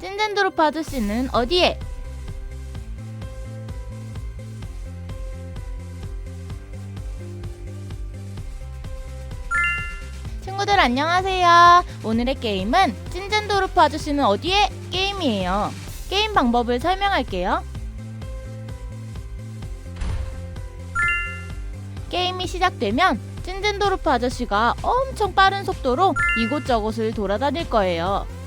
찐젠드로프 아저씨는 어디에? 친구들 안녕하세요. 오늘의 게임은 찐젠도르프 아저씨는 어디에? 게임이에요. 게임 방법을 설명할게요. 게임이 시작되면 찐젠도르프 아저씨가 엄청 빠른 속도로 이곳저곳을 돌아다닐 거예요.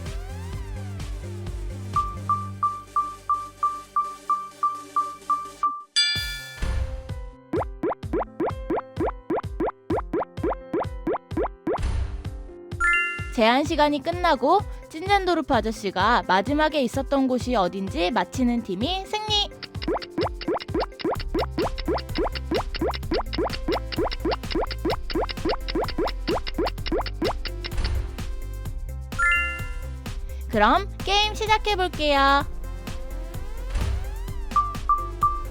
제한 시간이 끝나고 찐젠도르프 아저씨가 마지막에 있었던 곳이 어딘지 맞히는 팀이 승리! 그럼 게임 시작해 볼게요.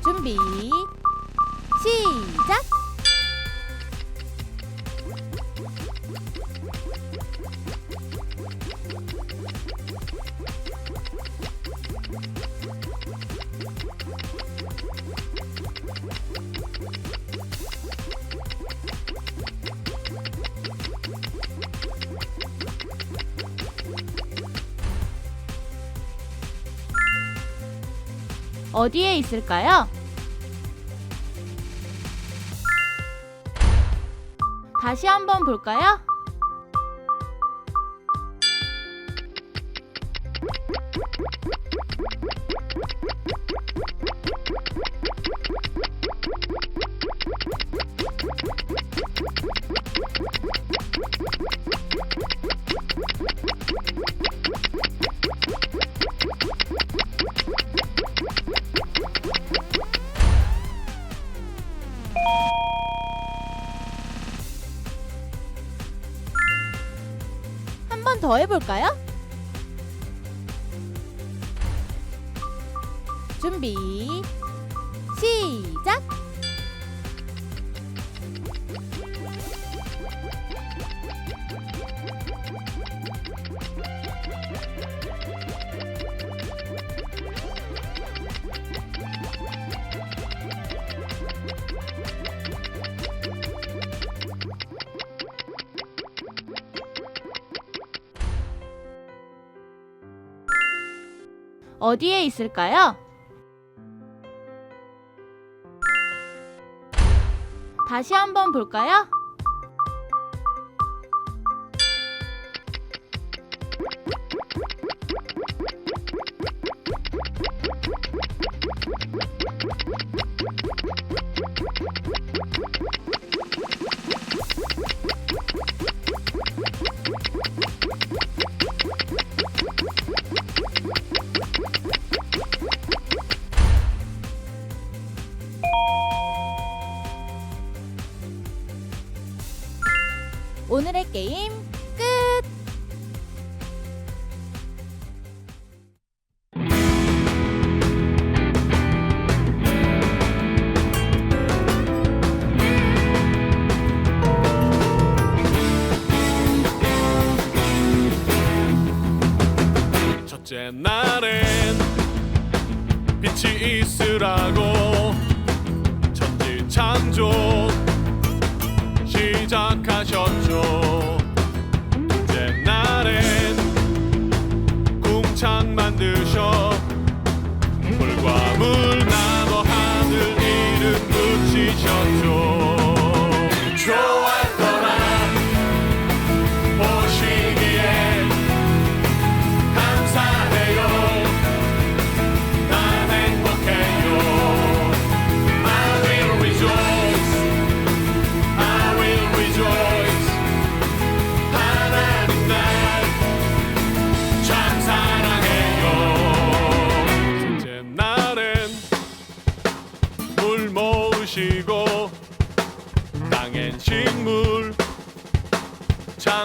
준비 시작! 어디에 있을까요? 다시 한번 볼까요? 한 번 더 해볼까요? 준비 시작! 어디에 있을까요? 다시 한번 볼까요? 오늘의 게임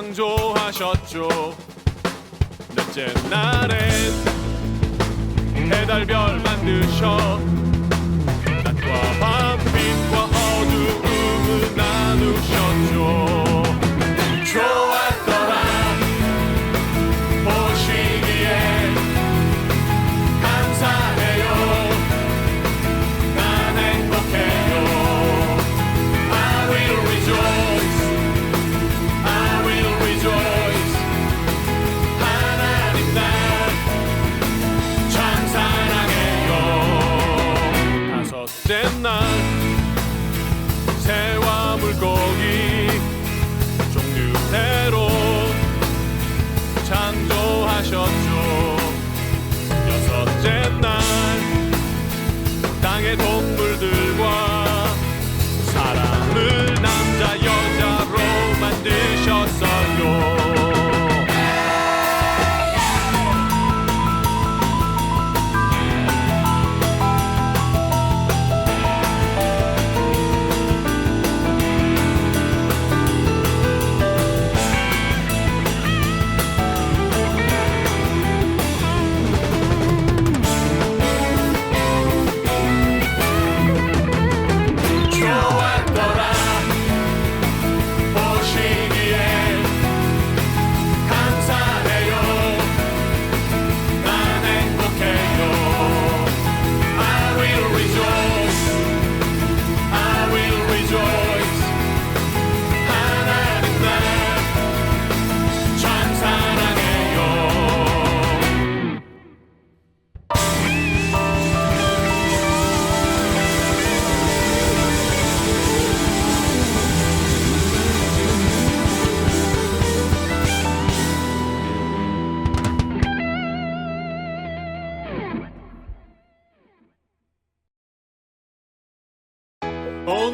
창조하셨죠. 넷째 날엔 해달별 만드셔 낮과 밤 빛과 어두움을 나누셨죠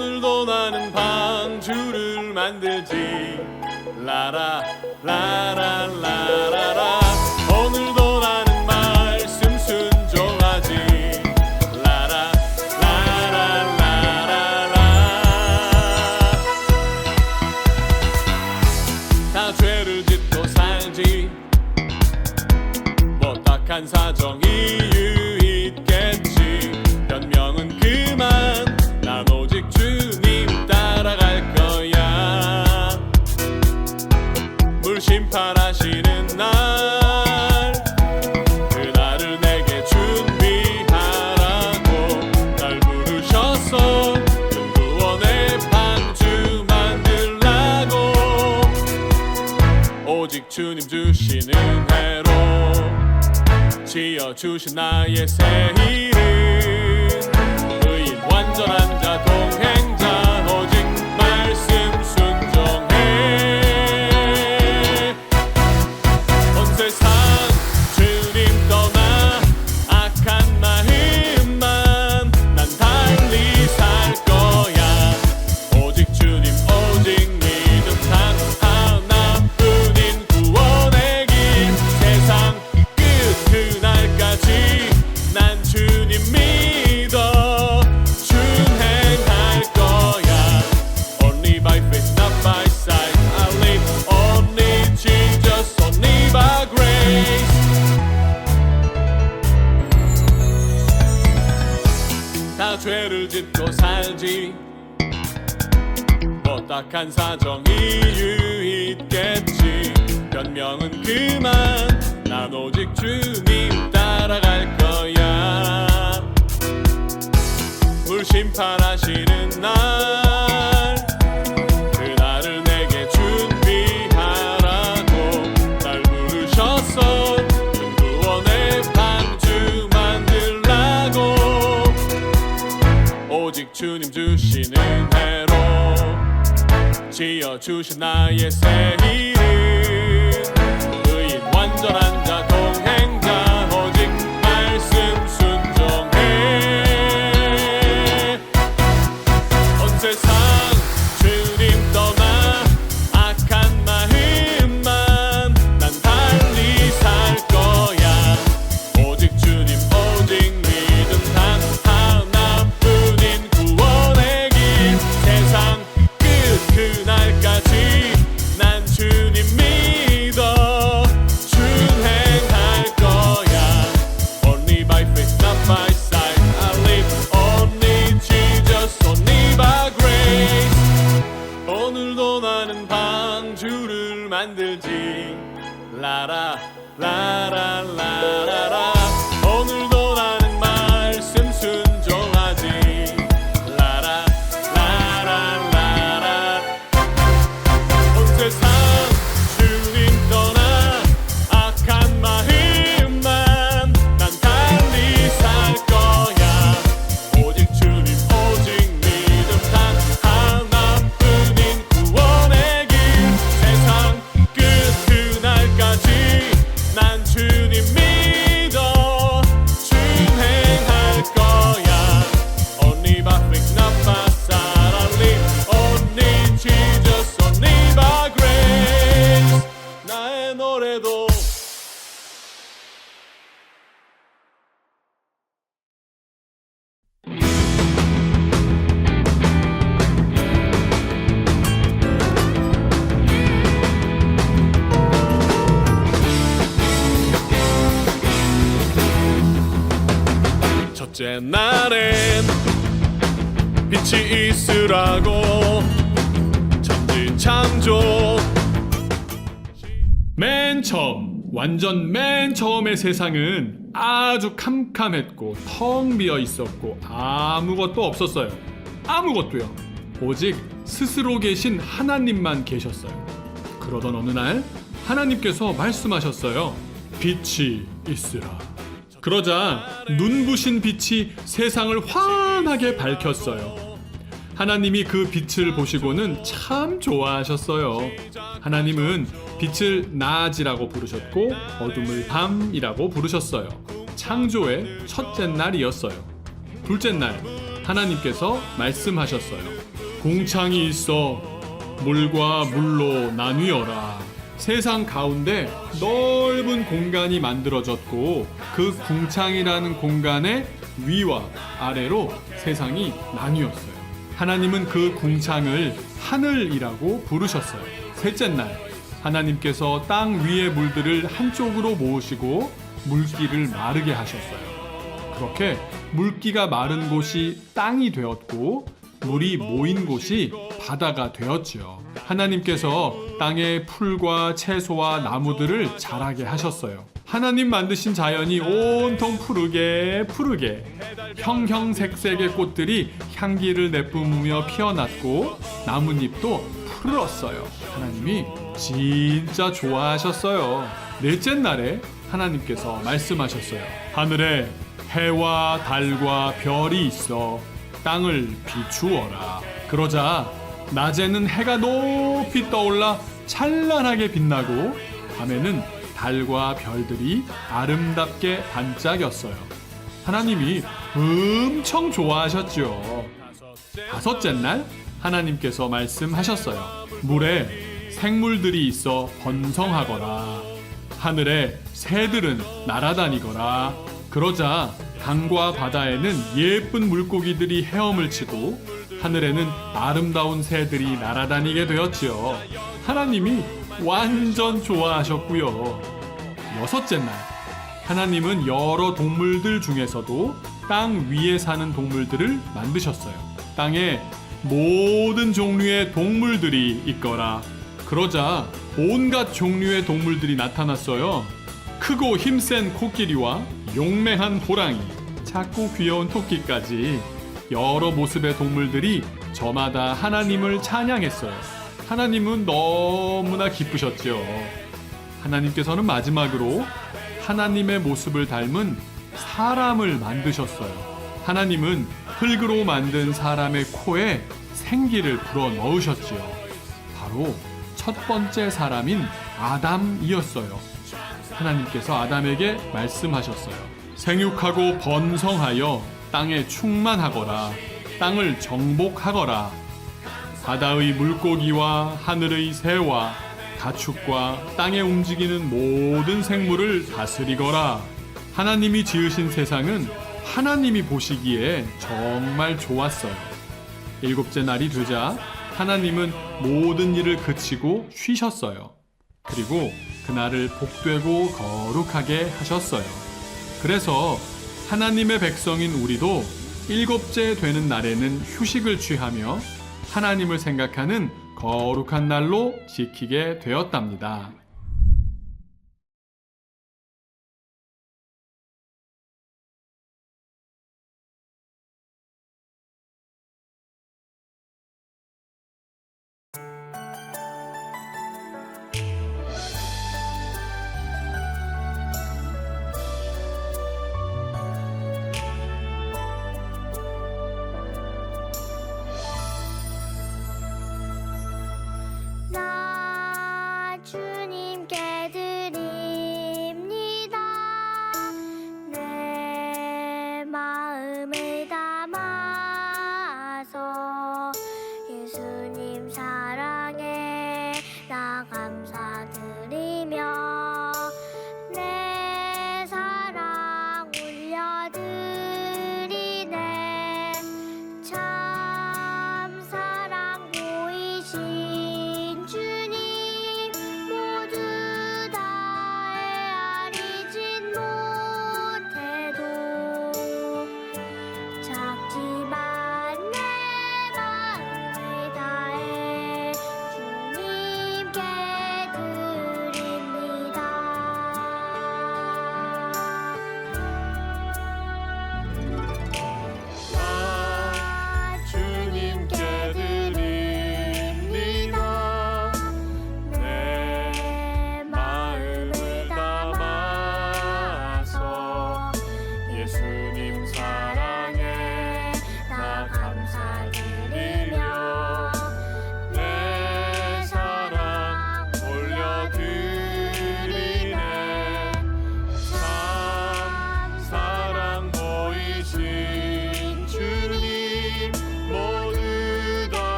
오늘도 나는 방주를 만들지. 라라 라라 라라라. 심판하시는 날. 그날을 내게 준비하라고 날 부르셨어 그 구원의 반주 만들라고. 오직 주님 주시는 해로 지어주신 나의 새 이름 의인 완전한 딱한 사정이 유있겠지. 변명은 그만. 난 오직 주님 따라갈 거야. 물심판하시는 날. 그날을 내게 준비하라고. 날 부르셨어 구원의 방주 만들라고. 오직 주님 주시는 해. 지어주신 나의 새이 첫째 날엔 빛이 있으라고 천지 창조 맨 처음 완전 맨 처음의 세상은 아주 캄캄했고 텅 비어 있었고 아무것도 없었어요. 아무것도요. 오직 스스로 계신 하나님만 계셨어요. 그러던 어느 날 하나님께서 말씀하셨어요. 빛이 있으라. 그러자 눈부신 빛이 세상을 환하게 밝혔어요. 하나님이 그 빛을 보시고는 참 좋아하셨어요. 하나님은 빛을 낮이라고 부르셨고 어둠을 밤이라고 부르셨어요. 창조의 첫째 날이었어요. 둘째 날 하나님께서 말씀하셨어요. 공창이 있어 물과 물로 나뉘어라. 세상 가운데 넓은 공간이 만들어졌고 그 궁창이라는 공간의 위와 아래로 세상이 나뉘었어요. 하나님은 그 궁창을 하늘이라고 부르셨어요. 셋째 날 하나님께서 땅 위의 물들을 한쪽으로 모으시고 물기를 마르게 하셨어요. 그렇게 물기가 마른 곳이 땅이 되었고 물이 모인 곳이 바다가 되었지요. 하나님께서 땅에 풀과 채소와 나무들을 자라게 하셨어요. 하나님 만드신 자연이 온통 푸르게 푸르게 형형색색의 꽃들이 향기를 내뿜으며 피어났고 나뭇잎도 푸르렀어요. 하나님이 진짜 좋아하셨어요. 넷째 날에 하나님께서 말씀하셨어요. 하늘에 해와 달과 별이 있어 땅을 비추어라. 그러자 낮에는 해가 높이 떠올라 찬란하게 빛나고 밤에는 달과 별들이 아름답게 반짝였어요. 하나님이 엄청 좋아하셨죠. 다섯째 날 하나님께서 말씀하셨어요. 물에 생물들이 있어 번성하거라. 하늘에 새들은 날아다니거라. 그러자 강과 바다에는 예쁜 물고기들이 헤엄을 치고 하늘에는 아름다운 새들이 날아다니게 되었지요. 하나님이 완전 좋아하셨고요. 여섯째 날 하나님은 여러 동물들 중에서도 땅 위에 사는 동물들을 만드셨어요. 땅에 모든 종류의 동물들이 있거라. 그러자 온갖 종류의 동물들이 나타났어요. 크고 힘센 코끼리와 용맹한 호랑이, 작고 귀여운 토끼까지 여러 모습의 동물들이 저마다 하나님을 찬양했어요. 하나님은 너무나 기쁘셨죠. 하나님께서는 마지막으로 하나님의 모습을 닮은 사람을 만드셨어요. 하나님은 흙으로 만든 사람의 코에 생기를 불어 넣으셨지요. 바로 첫 번째 사람인 아담이었어요. 하나님께서 아담에게 말씀하셨어요. 생육하고 번성하여 땅에 충만하거라. 땅을 정복하거라. 바다의 물고기와 하늘의 새와 가축과 땅에 움직이는 모든 생물을 다스리거라. 하나님이 지으신 세상은 하나님이 보시기에 정말 좋았어요. 일곱째 날이 되자 하나님은 모든 일을 그치고 쉬셨어요. 그리고 그날을 복되고 거룩하게 하셨어요. 그래서 하나님의 백성인 우리도 일곱째 되는 날에는 휴식을 취하며 하나님을 생각하는 거룩한 날로 지키게 되었답니다.